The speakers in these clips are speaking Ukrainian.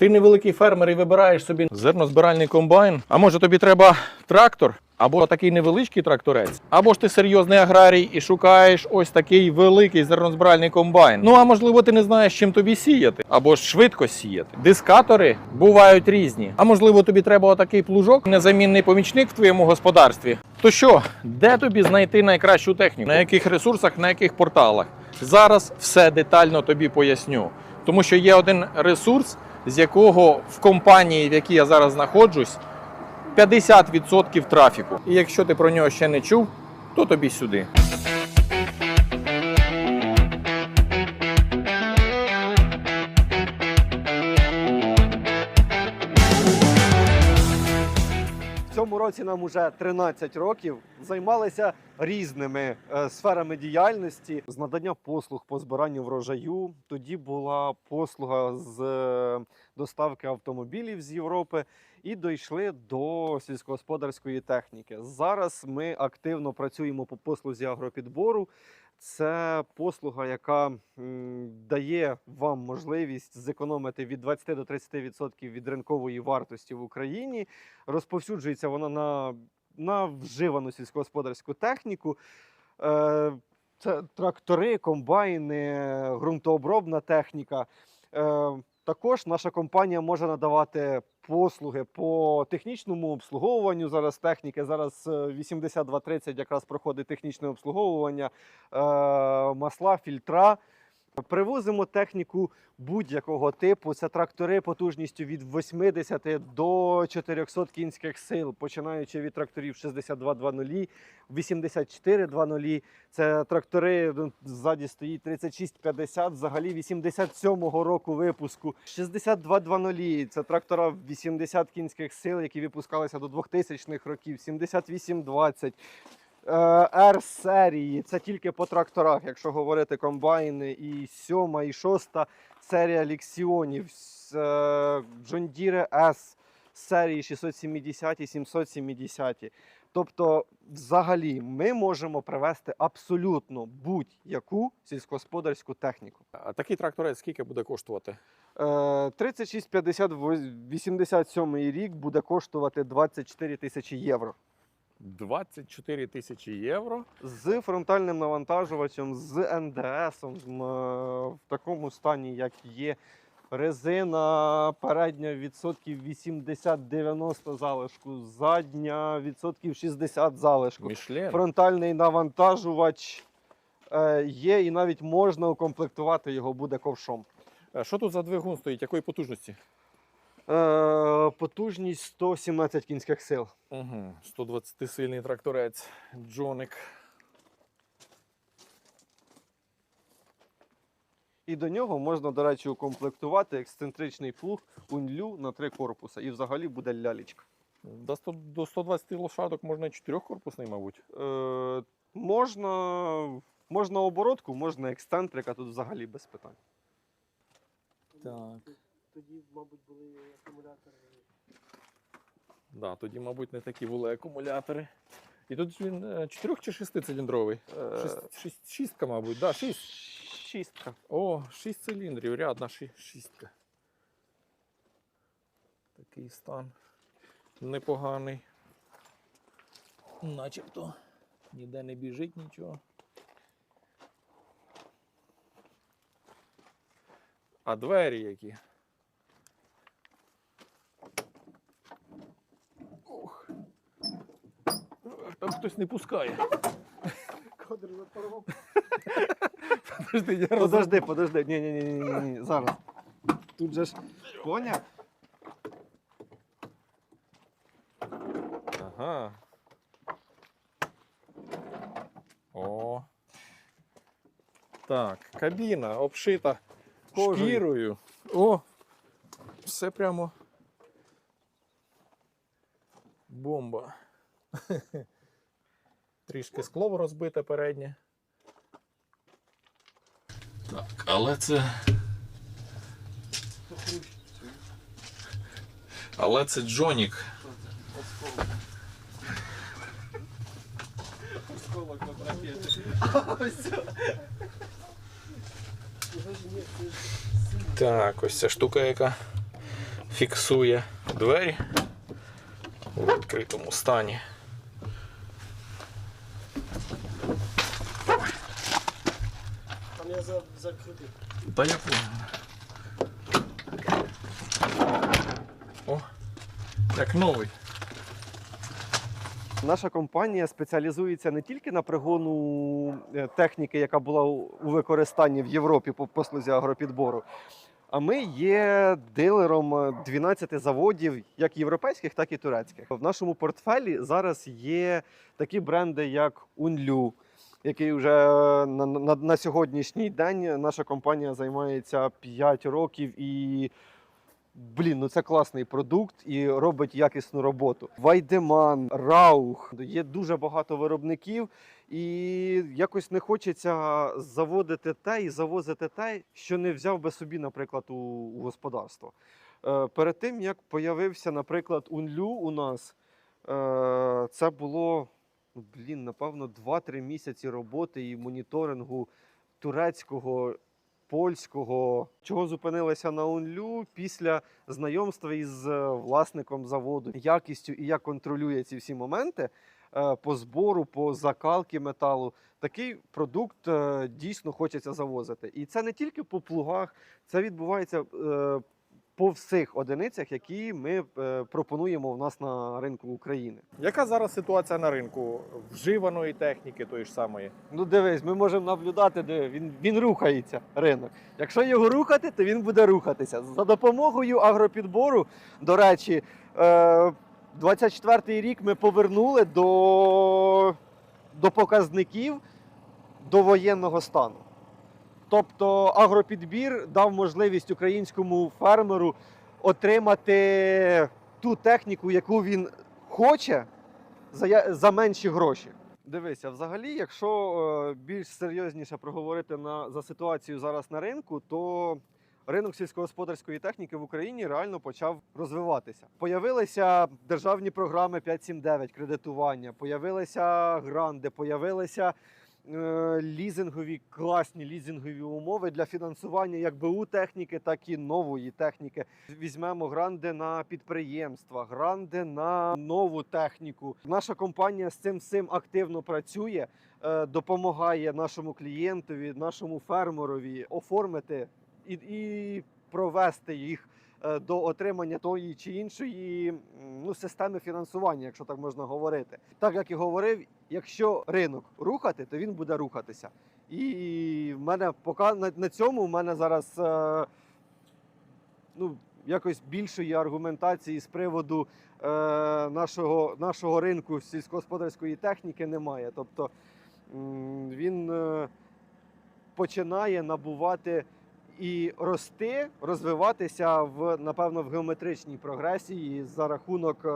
Ти невеликий фермер і вибираєш собі зернозбиральний комбайн. А може тобі треба трактор? Або такий невеличкий тракторець, або ж ти серйозний аграрій і шукаєш ось такий великий зернозбиральний комбайн. Ну а можливо, ти не знаєш, чим тобі сіяти, або ж швидко сіяти. Дискатори бувають різні. А можливо, тобі треба отакий плужок, незамінний помічник в твоєму господарстві. То що, де тобі знайти найкращу техніку? На яких ресурсах, на яких порталах? Зараз все детально тобі поясню. Тому що є один ресурс, з якого в компанії, в якій я зараз знаходжусь, 50% трафіку. І якщо ти про нього ще не чув, то тобі сюди. Році нам уже 13 років займалися різними е, сферами діяльності з надання послуг по збиранню врожаю. Тоді була послуга з е, доставки автомобілів з Європи і дійшли до сільськогосподарської техніки. Зараз ми активно працюємо по послузі агропідбору. Це послуга, яка дає вам можливість зекономити від 20 до 30% від ринкової вартості в Україні. Розповсюджується вона на, на вживану сільськогосподарську техніку. Е, це трактори, комбайни, ґрунтообробна техніка. Е, також наша компанія може надавати послуги по технічному обслуговуванню зараз техніки. Зараз е, 8230 якраз проходить технічне обслуговування, е, масла, фільтра. Привозимо техніку будь-якого типу. Це трактори потужністю від 80 до 400 кінських сил, починаючи від тракторів 6220, 8420. Це трактори ну, ззаді стоїть 3650, взагалі 87-го року випуску. 6220 це трактора 80 кінських сил, які випускалися до 2000-х років. 7820. Е, серії це тільки по тракторах, якщо говорити комбайни, і сьома, і шоста серія ліксіонів, е, John Deere S серії 670 і 770. Тобто, взагалі, ми можемо привезти абсолютно будь-яку сільськогосподарську техніку. А такий тракторець скільки буде коштувати? Е, 3650 87 рік буде коштувати 24 тисячі євро. 24 тисячі євро. з фронтальним навантажувачем, з НДС в такому стані, як є. Резина передня відсотків 80-90 залишку, задня відсотків 60 залишку. Мішлен. Фронтальний навантажувач е, є, і навіть можна укомплектувати його буде ковшом. Що тут за двигун стоїть? Якої потужності? Е, потужність 117 кінських сил. Угу. 120 сильний тракторець. Джоник. І до нього можна, до речі, укомплектувати ексцентричний плуг унлю на три корпуса. І взагалі буде. До, 100, до 120 лошадок можна і чотирьохкорпусний, мабуть. Е, можна, можна оборотку, можна ексцентрика, тут взагалі без питань. Так. Тоді, мабуть, були акумулятори. Да, тоді, мабуть, не такі були акумулятори. І тут він е, чотирьох чи шестициліндровий? Е, Шість, шість, шістка, мабуть, да, шість. Шістка. О, шість циліндрів, рядна ші- шістка. Такий стан непоганий. Начебто ніде не біжить нічого. А двері які? Там хтось не пускає. Кодр запоров. Подожди, я роз- Подожди, подожди. Ні, ні, ні, ні, ні, ні. Зараз. Тут же ж поняв? Ага. О. Так, кабіна обшита Кожею. шкірою. О! Все прямо. Бомба. Трішки скло розбите переднє. Так, але це. Але це Джонік. Осколок от ракети. Так, ось ця штука, яка фіксує двері у відкритому стані. Там я за, закрутив. Та я понял. О, як новий. Наша компанія спеціалізується не тільки на пригону е, техніки, яка була у використанні в Європі по послузі агропідбору. А ми є дилером е, 12 заводів, як європейських, так і турецьких. В нашому портфелі зараз є такі бренди, як Унлю, який вже на, на, на сьогоднішній день наша компанія займається 5 років і. Блін, ну це класний продукт і робить якісну роботу. Вайдеман, Раух. Є дуже багато виробників, і якось не хочеться заводити те і завозити те, що не взяв би собі, наприклад, у, у господарство. Е, перед тим як появився, наприклад, Унлю у нас, е, це було блін, напевно, 2-3 місяці роботи і моніторингу турецького польського, чого зупинилися на Унлю після знайомства із е, власником заводу, якістю і як контролює ці всі моменти е, по збору, по закалки металу. Такий продукт е, дійсно хочеться завозити. І це не тільки по плугах, це відбувається по всіх одиницях, які ми е, пропонуємо в нас на ринку України. Яка зараз ситуація на ринку вживаної техніки тої ж самої? Ну дивись, ми можемо наблюдати, де він, він рухається ринок. Якщо його рухати, то він буде рухатися. За допомогою агропідбору, до речі, е, 24-й рік ми повернули до, до показників до воєнного стану. Тобто агропідбір дав можливість українському фермеру отримати ту техніку, яку він хоче за, менші гроші. Дивися, взагалі, якщо е, більш серйозніше проговорити на, за ситуацію зараз на ринку, то ринок сільськогосподарської техніки в Україні реально почав розвиватися. Появилися державні програми 579 кредитування, появилися гранди, появилися лізингові класні лізингові умови для фінансування як БУ техніки, так і нової техніки. Візьмемо гранди на підприємства, гранди на нову техніку. Наша компанія з цим всім активно працює, е, допомагає нашому клієнтові, нашому фермерові оформити і, і провести їх е, до отримання тої чи іншої ну, системи фінансування, якщо так можна говорити. Так як і говорив, якщо ринок рухати, то він буде рухатися. І в мене поки на, цьому в мене зараз е, ну, якось більшої аргументації з приводу е, нашого, нашого ринку сільськогосподарської техніки немає. Тобто він е, починає набувати і рости, розвиватися в напевно в геометричній прогресії за рахунок е,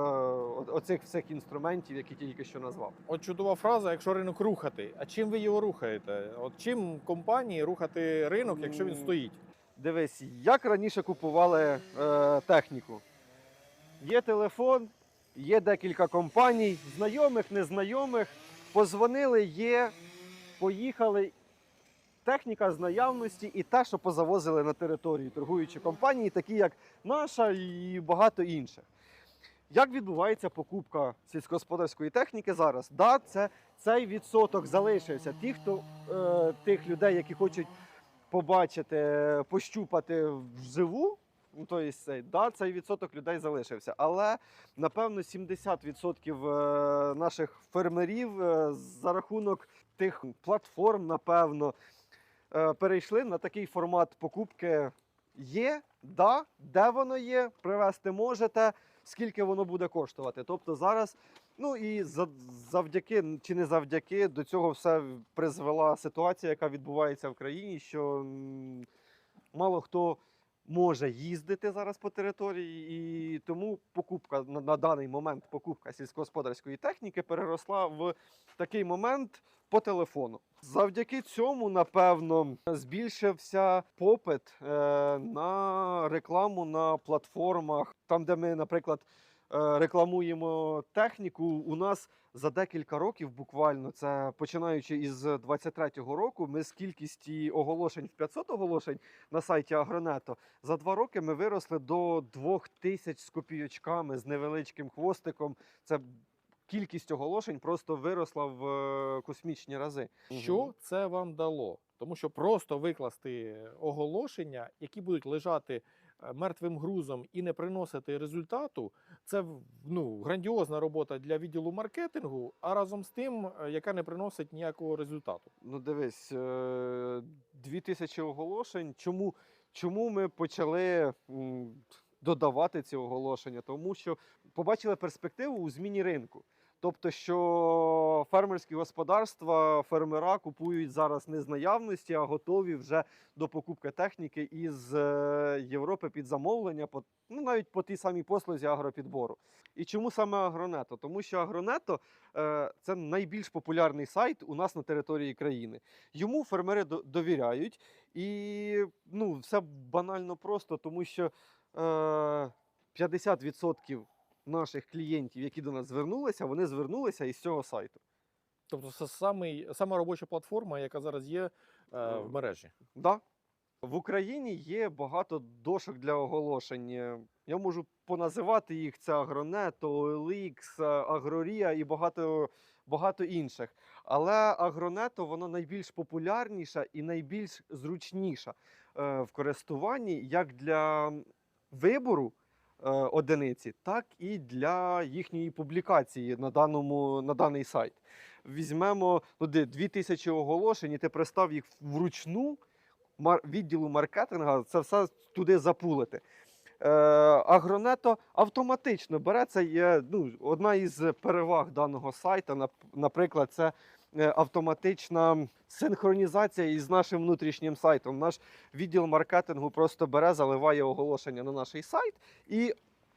оцих всіх інструментів, які тільки що назвав. От чудова фраза, якщо ринок рухати. А чим ви його рухаєте? От чим компанії рухати ринок, якщо він стоїть? Дивись, як раніше купували е, техніку. Є телефон, є декілька компаній, знайомих, незнайомих. Позвонили, є, поїхали. Техніка з наявності і те, що позавозили на територію торгуючі компанії, такі як наша і багато інших. Як відбувається покупка сільськогосподарської техніки зараз? Да, це, цей відсоток залишився. Ті, хто, е, тих людей, які хочуть побачити, пощупати вживу. Ну, то да, цей відсоток людей залишився. Але напевно 70% е, наших фермерів е, за рахунок тих платформ, напевно, перейшли на такий формат покупки. Є, да, де воно є, привезти можете, скільки воно буде коштувати. Тобто зараз, ну і за- завдяки чи не завдяки до цього все призвела ситуація, яка відбувається в країні, що мало хто може їздити зараз по території, і тому покупка на, даний момент покупка сільськогосподарської техніки переросла в такий момент по телефону. Завдяки цьому, напевно, збільшився попит е, на рекламу на платформах, там, де ми, наприклад. Е, рекламуємо техніку. У нас за декілька років, буквально, це починаючи із 23-го року, ми з кількості оголошень в 500 оголошень на сайті Агронето, за два роки ми виросли до 2000 з копійочками, з невеличким хвостиком. Це кількість оголошень просто виросла в е, космічні рази. Що це вам дало? Тому що просто викласти оголошення, які будуть лежати мертвим грузом і не приносити результату, це ну, грандіозна робота для відділу маркетингу, а разом з тим, е, яка не приносить ніякого результату. Ну, дивись, е, 2000 оголошень. Чому, чому ми почали додавати ці оголошення? Тому що побачили перспективу у зміні ринку. Тобто, що фермерські господарства, фермера купують зараз не з наявності, а готові вже до покупки техніки із е, Європи під замовлення, ну, навіть по тій самій послузі агропідбору. І чому саме Агронето? Тому що Агронето е, це найбільш популярний сайт у нас на території країни. Йому фермери довіряють, і ну, все банально просто, тому що е, 50% наших клієнтів, які до нас звернулися, вони звернулися із цього сайту. Тобто, це самий, сама робоча платформа, яка зараз є е, в мережі. Да. В Україні є багато дошок для оголошень. Е, Я можу поназивати їх: це Агронето, OLX, е, Агрорія і багато, багато інших. Але Агронето воно найбільш популярніша і найбільш зручніша е, в користуванні як для вибору е, одиниці, так і для їхньої публікації на, даному, на даний сайт. Візьмемо ну, де 2000 оголошень, і ти пристав їх вручну відділу маркетингу, це все туди запулити. Е, Агронето автоматично бере це є ну, одна із переваг даного сайту. Наприклад, це е, автоматична синхронізація із нашим внутрішнім сайтом. Наш відділ маркетингу просто бере, заливає оголошення на наш сайт і.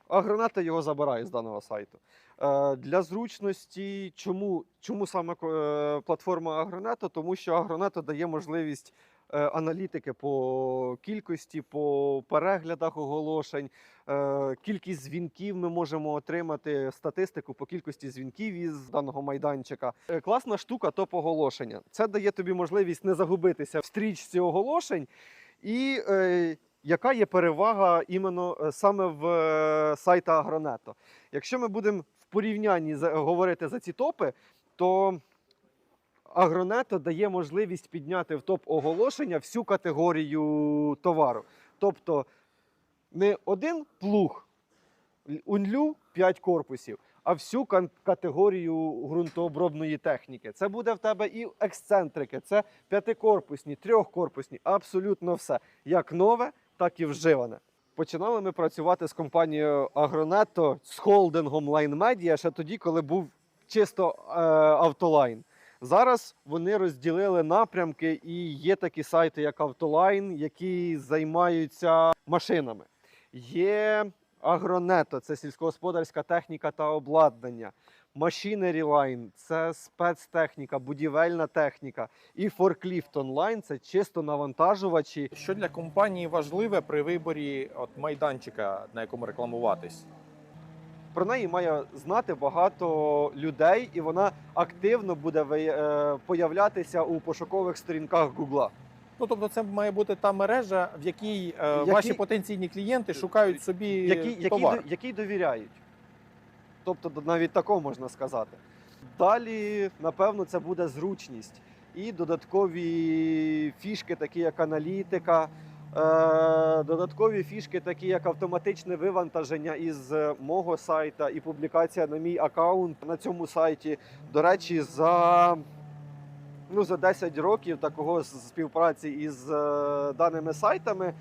агроната його забирає з даного сайту. Е, для зручності, чому, чому саме е, платформа Агронето? Тому що Агронето дає можливість е, аналітики по кількості, по переглядах оголошень, е, кількість дзвінків ми можемо отримати статистику по кількості дзвінків із даного майданчика. Е, Класна штука топ оголошення. Це дає тобі можливість не загубитися в стрічці оголошень. І е, яка є перевага іменно е, саме в е, сайта Агронето? Якщо ми будемо в порівнянні говорити за ці топи, то Агронето дає можливість підняти в топ оголошення всю категорію товару. Тобто не один плуг унлю 5 корпусів, а всю категорію ґрунтообробної техніки. Це буде в тебе і ексцентрики, це п'ятикорпусні, трьохкорпусні, абсолютно все. Як нове, так і вживане. Починали ми працювати з компанією Агронетто з холдингом Line Media ще тоді, коли був чисто е, автолайн. Зараз вони розділили напрямки, і є такі сайти, як Автолайн, які займаються машинами. Є Агронето, це сільськогосподарська техніка та обладнання. Machinery Line – це спецтехніка, будівельна техніка. І Forklift Online – це чисто навантажувачі. Що для компанії важливе при виборі от майданчика, на якому рекламуватись? Про неї має знати багато людей, і вона активно буде е, появлятися у пошукових сторінках Гугла. Ну тобто, це має бути та мережа, в якій е, Які- ваші потенційні клієнти шукають собі які, товар. які довіряють. Тобто навіть такого можна сказати. Далі, напевно, це буде зручність і додаткові фішки, такі як аналітика, додаткові фішки, такі як автоматичне вивантаження із е, мого сайта і публікація на мій аккаунт на цьому сайті. До речі, за, ну, за 10 років такого співпраці із е, даними сайтами.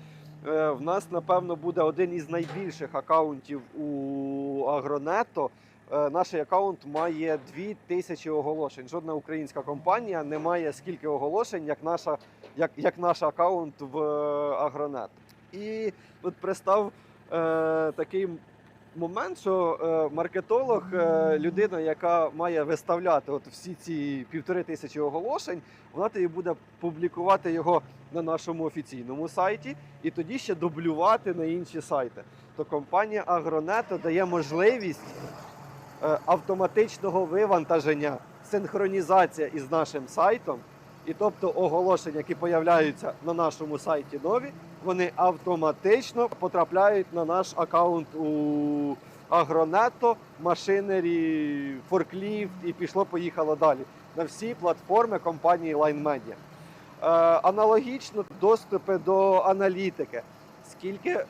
Е, В нас, напевно, буде один із найбільших акаунтів у Агронето. Е, Наш акаунт має 2000 оголошень. Жодна українська компанія не має скільки оголошень, як, наша, як, як наш акаунт в е, Агронет. І тут пристав е, такий момент, що е, маркетолог, е, людина, яка має виставляти от всі ці півтори тисячі оголошень, вона тобі буде публікувати його на нашому офіційному сайті і тоді ще дублювати на інші сайти. Тобто компанія Агронето дає можливість е, автоматичного вивантаження, синхронізація із нашим сайтом. І тобто оголошення, які появляються на нашому сайті нові, вони автоматично потрапляють на наш аккаунт у Агронето, машинері, форкліфт і пішло-поїхало далі на всі платформи компанії Line Media. Е, аналогічно доступи до аналітики. Скільки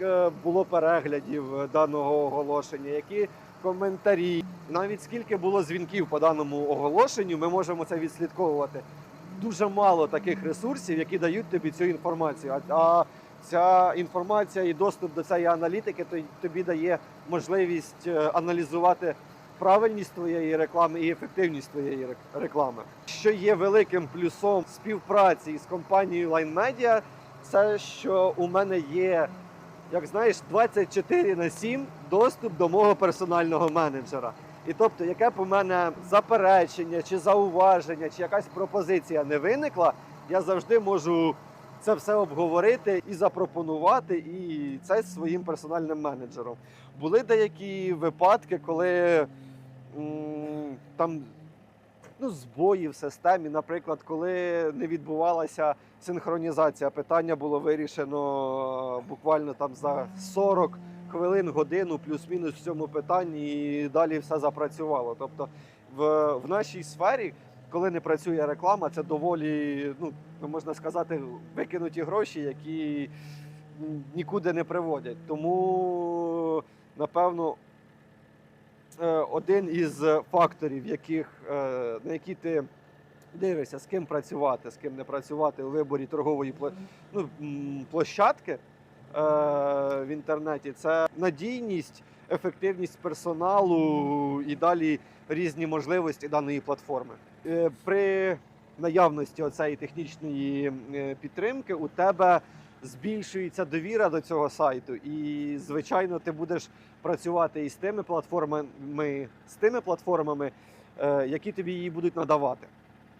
е, було переглядів даного оголошення, які коментарі, навіть скільки було дзвінків по даному оголошенню, ми можемо це відслідковувати. Дуже мало таких ресурсів, які дають тобі цю інформацію. А, ця інформація і доступ до цієї аналітики то- тобі дає можливість е, аналізувати правильність твоєї реклами і ефективність твоєї реклами. Що є великим плюсом співпраці з компанією Line Media, це що у мене є, як знаєш, 24 на 7 доступ до мого персонального менеджера. І тобто, яке б у мене заперечення, чи зауваження, чи якась пропозиція не виникла, я завжди можу це все обговорити і запропонувати, і це своїм персональним менеджером. Були деякі випадки, коли там ну, збої в системі, наприклад, коли не відбувалася синхронізація, питання було вирішено буквально там за 40 хвилин, годину, плюс-мінус в цьому питанні, і далі все запрацювало. Тобто в, в нашій сфері, коли не працює реклама, це доволі, ну, можна сказати, викинуті гроші, які нікуди не приводять. Тому, напевно, е, один із факторів, яких, е, на які ти дивишся, з ким працювати, з ким не працювати у виборі торгової ну, площадки в інтернеті, це надійність, ефективність персоналу і далі різні можливості даної платформи. Е, При наявності оцеї технічної е, підтримки у тебе збільшується довіра до цього сайту, і звичайно, ти будеш працювати із тими платформами, з тими платформами, е, які тобі її будуть надавати.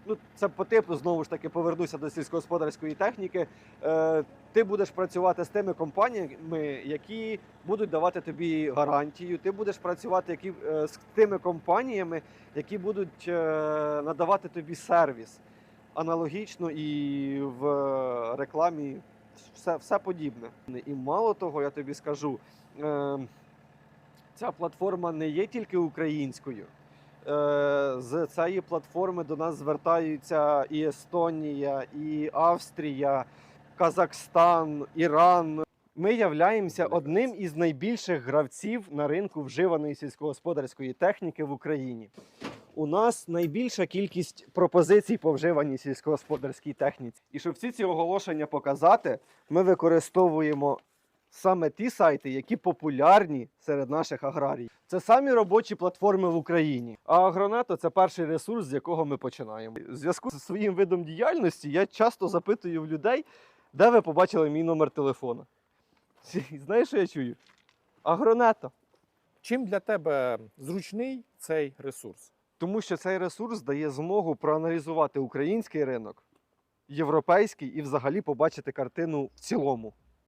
Ну, це по типу, знову ж таки, повернуся до сільськогосподарської техніки. Е, ти будеш працювати з тими компаніями, які будуть давати тобі гарантію. Ти будеш працювати які, е, з тими компаніями, які будуть е, надавати тобі сервіс. Аналогічно і в рекламі все, все подібне. І мало того, я тобі скажу, е, ця платформа не є тільки українською. Е, З цієї платформи до нас звертаються і Естонія, і Австрія, Казахстан, Іран. Ми являємося одним із найбільших гравців на ринку вживаної сільськогосподарської техніки в Україні. У нас найбільша кількість пропозицій по вживаній сільськогосподарській техніці. І щоб всі ці оголошення показати, ми використовуємо саме ті сайти, які популярні серед наших аграріїв. Це самі робочі платформи в Україні. А Агронето це перший ресурс, з якого ми починаємо. У зв'язку з своїм видом діяльності я часто запитую в людей, де ви побачили мій номер телефона. Знаєш, що я чую? Агронето. Чим для тебе зручний цей ресурс? Тому що цей ресурс дає змогу проаналізувати український ринок, європейський і взагалі побачити картину в цілому.